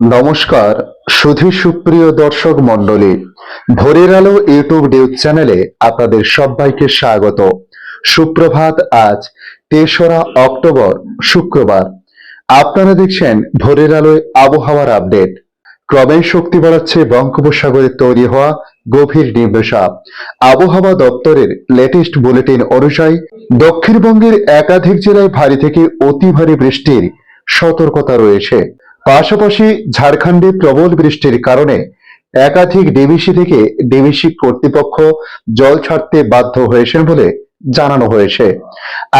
নমস্কার, সুধী সুপ্রিয় দর্শক মন্ডলী ভোরের আলো ইউটিউব নিউজ চ্যানেলে আপনাদের সবাইকে স্বাগত। সুপ্রভাত, আজ তেসরা অক্টোবর, শুক্রবার। আপনারা দেখছেন ভোরের আলোয় আবহাওয়ার আপডেট। ক্রমেই শক্তি বাড়াচ্ছে বঙ্গোপসাগরে তৈরি হওয়া গভীর নিম্নচাপ। আবহাওয়া দপ্তরের লেটেস্ট বুলেটিন অনুযায়ী, দক্ষিণবঙ্গের একাধিক জেলায় ভারী থেকে অতি ভারী বৃষ্টির সতর্কতা রয়েছে। পাশাপাশি ঝাড়খণ্ডে প্রবল বৃষ্টির কারণে একাধিক ডিবিসি থেকে ডিবিসি কর্তৃপক্ষ জল ছাড়তে বাধ্য হয়েছেন বলে জানানো হয়েছে।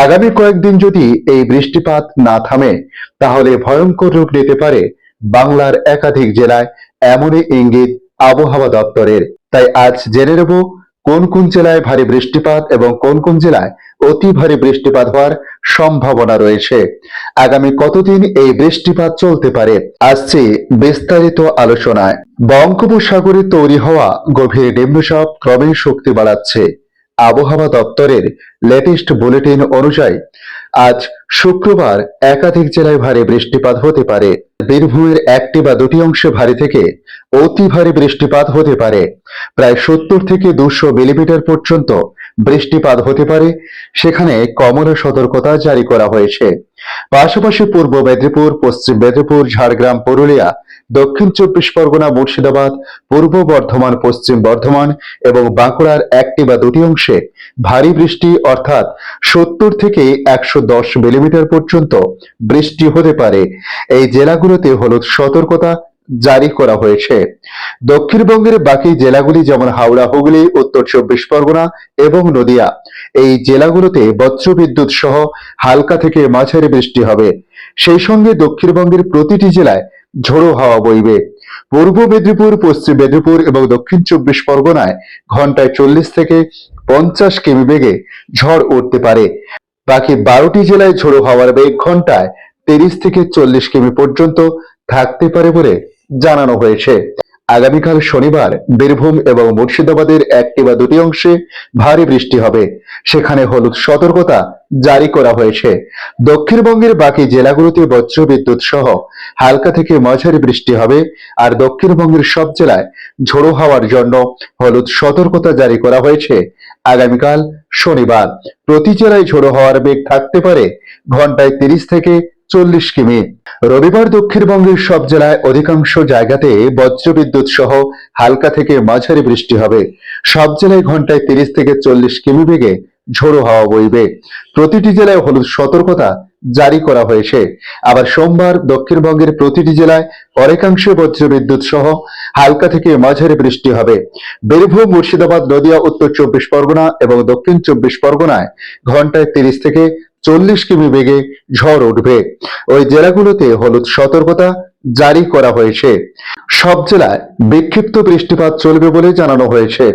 আগামী কয়েকদিন যদি এই বৃষ্টিপাত না থামে, তাহলে ভয়ঙ্কর রূপ নিতে পারে বাংলার একাধিক জেলায় এমনই ইঙ্গিত আবহাওয়া দপ্তরের। তাই আজ জেনে নেব কোন কোন জেলায় ভারী বৃষ্টিপাত এবং কোন কোন জেলায় অতি ভারী বৃষ্টিপাত হওয়ার সম্ভাবনা রয়েছে। আগামী কতদিন এই বৃষ্টিপাত চলতে পারে? আসছে বিস্তারিত আলোচনায়। বঙ্গোপসাগরে তৈরি হওয়া গভীর নিম্নচাপ ক্রমেই শক্তি বাড়াচ্ছে। আবহাওয়া দপ্তরের লেটেস্ট বুলেটিন অনুযায়ী, আজ শুক্রবার একাধিক জেলায় ভারী বৃষ্টিপাত হতে পারে। বীরভূমের একটি বা দুটি অংশে ভারী থেকে অতি ভারী বৃষ্টিপাত হতে পারে। প্রায় সত্তর থেকে দুশো মিলিমিটার পর্যন্ত বৃষ্টিপাত হতে পারে, সেখানে কমলা সতর্কতা জারি করা হয়েছে। পাশাপাশি পূর্ব মেদিনীপুর, পশ্চিম মেদিনীপুর, ঝাড়গ্রাম, পুরুলিয়া, দক্ষিণ চব্বিশ পরগনা, মুর্শিদাবাদ, পূর্ব বর্ধমান, পশ্চিম বর্ধমান এবং বাঁকুড়ার একটি বা দুটি অংশে ভারী বৃষ্টি অর্থাৎ সত্তর থেকে একশো দশ মিলিমিটার পর্যন্ত বৃষ্টি হতে পারে। এই জেলাগুলোতে হলুদ সতর্কতা জারি করা হয়েছে। দক্ষিণবঙ্গের বাকি জেলাগুলি যেমন হাওড়া, হুগলি, উত্তর চব্বিশ পরগনা এবং নদিয়া। এই জেলাগুলোতে বজ্রবিদ্যুৎ সহ হালকা থেকে মাঝারি বৃষ্টি হবে। সেই সঙ্গে দক্ষিণবঙ্গের প্রতিটি জেলায় ঝোড়ো হাওয়া বইবে। পূর্ব মেদিনীপুর, পশ্চিম মেদিনীপুর এবং দক্ষিণ চব্বিশ পরগনায় ঘন্টায় চল্লিশ থেকে পঞ্চাশ কিমি বেগে ঝড় উঠতে পারে। বাকি বারোটি জেলায় ঝোড়ো হাওয়ার বেগ ঘন্টায় তিরিশ থেকে চল্লিশ কিমি পর্যন্ত থাকতে পারে বলে জানানো হয়েছে। আগামীকাল শনিবার বীরভূম এবং মুর্শিদাবাদের একটি বা দুটি অংশে ভারী বৃষ্টি হবে। সেখানে হলুদ সতর্কতা জারি করা হয়েছে। দক্ষিণবঙ্গের বাকি জেলাগুলোতে বজ্রবিদ্যুৎ সহ হালকা থেকে মাঝারি বৃষ্টি হবে আর দক্ষিণবঙ্গের সব জেলায় ঝোড়ো হওয়ার জন্য হলুদ সতর্কতা জারি করা হয়েছে। আগামীকাল শনিবার প্রতি জেলায় ঝোড়ো হওয়ার বেগ থাকতে পারে ঘন্টায় তিরিশ থেকে চল্লিশ কিমি। রবিবার দক্ষিণবঙ্গের সব জেলায় অধিকাংশ জায়গাতে বজ্রবিদ্যুৎ সহ হালকা থেকে মাঝারি বৃষ্টি হবে। সব জেলায় ঘন্টায় তিরিশ থেকে চল্লিশ কিমি বেগে ঝোড়ো হাওয়া বইবে। প্রতিটি জেলায় হলুদ সতর্কতা জারি করা হয়েছে। আবার সোমবার দক্ষিণবঙ্গের প্রতিটি জেলায় অনেকাংশে বজ্রবিদ্যুৎ সহ হালকা থেকে মাঝারি বৃষ্টি হবে। বীরভূম, মুর্শিদাবাদ, নদিয়া, উত্তর চব্বিশ পরগনা এবং দক্ষিণ চব্বিশ পরগনায় ঘন্টায় তিরিশ থেকে চল্লিশ কিমি বেগে ঝড় উঠবে। ওই জেলাগুলোতে হলুদ সতর্কতা জারি করা হয়েছে। সব জেলায় বিক্ষিপ্ত বৃষ্টিপাত চলবে বলে জানানো হয়েছে।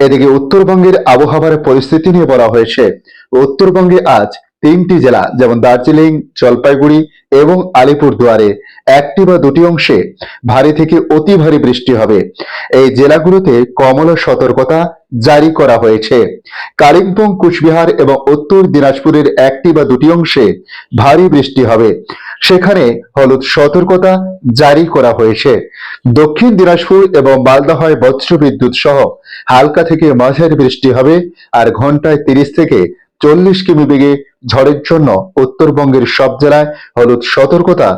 এদিকে উত্তরবঙ্গের আবহাওয়ার পরিস্থিতি নিয়ে বলা হয়েছে, উত্তরবঙ্গে আজ তিনটি জেলা যেমন দার্জিলিং, জলপাইগুড়ি এবং আলিপুরদুয়ারে একটি বা দুটি অংশে ভারী থেকে অতি ভারী বৃষ্টি হবে। এই জেলাগুলোতে কমলা সতর্কতা জারি করা হয়েছে। কালিম্পং, কুচবিহার এবং উত্তর দিনাজপুরের একটি বা দুটি অংশে ভারী বৃষ্টি হবে। সেখানে হলুদ সতর্কতা জারি করা হয়েছে। দক্ষিণ দিনাজপুর এবং মালদহায় বজ্রবিদ্যুৎ সহ হালকা থেকে মাঝারি বৃষ্টি হবে আর ঘন্টায় তিরিশ থেকে চল্লিশ কিমি বেগে ঝড়ের জন্য উত্তরবঙ্গের সব জেলায় হলুদ সতর্কতা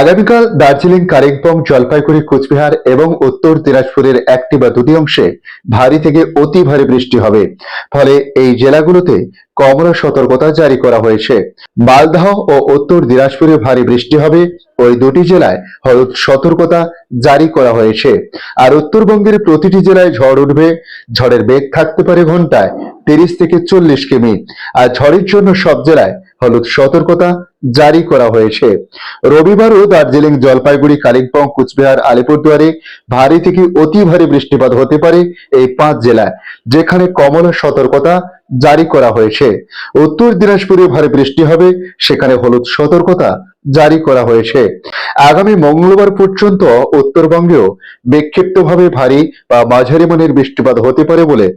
আগামীকাল দার্জিলিং, কালিম্পং, জলপাইগুড়ি, কোচবিহার এবং উত্তর দিনাজপুরের একটি বা দুটি অংশে ভারী থেকে অতি ভারী বৃষ্টি হবে। ফলে এই জেলাগুলোতে কমলা সতর্কতা জারি করা হয়েছে। মালদহ ও উত্তর দিনাজপুরে ভারী বৃষ্টি হবে। ওই দুটি জেলায় হলুদ সতর্কতা জারি করা হয়েছে। আর উত্তরবঙ্গের প্রতিটি জেলায় ঝড় উঠবে। ঝড়ের বেগ থাকতে পারে ঘন্টায় তিরিশ থেকে চল্লিশ কিমি। আর ঝড়ের জন্য সব জেলায় হলুদ সতর্কতা জারি করা হয়েছে। রবিবারও দার্জিলিং, জলপাইগুড়ি, কালিম্পং, কুচবিহার, আলিপুরদুয়ারে ভারী থেকে অতি ভারী বৃষ্টিপাত হতে পারে এই পাঁচ জেলায়, যেখানে কমলা সতর্কতা জারি করা হয়েছে। উত্তর দিনাজপুরে ভারী বৃষ্টি হবে, সেখানে হলুদ সতর্কতা জারি করা হয়েছে। আগামী মঙ্গলবার পর্যন্ত উত্তরবঙ্গেও বিক্ষিপ্তভাবে ভারী বা মাঝারি মানের বৃষ্টিপাত হতে পারে বলে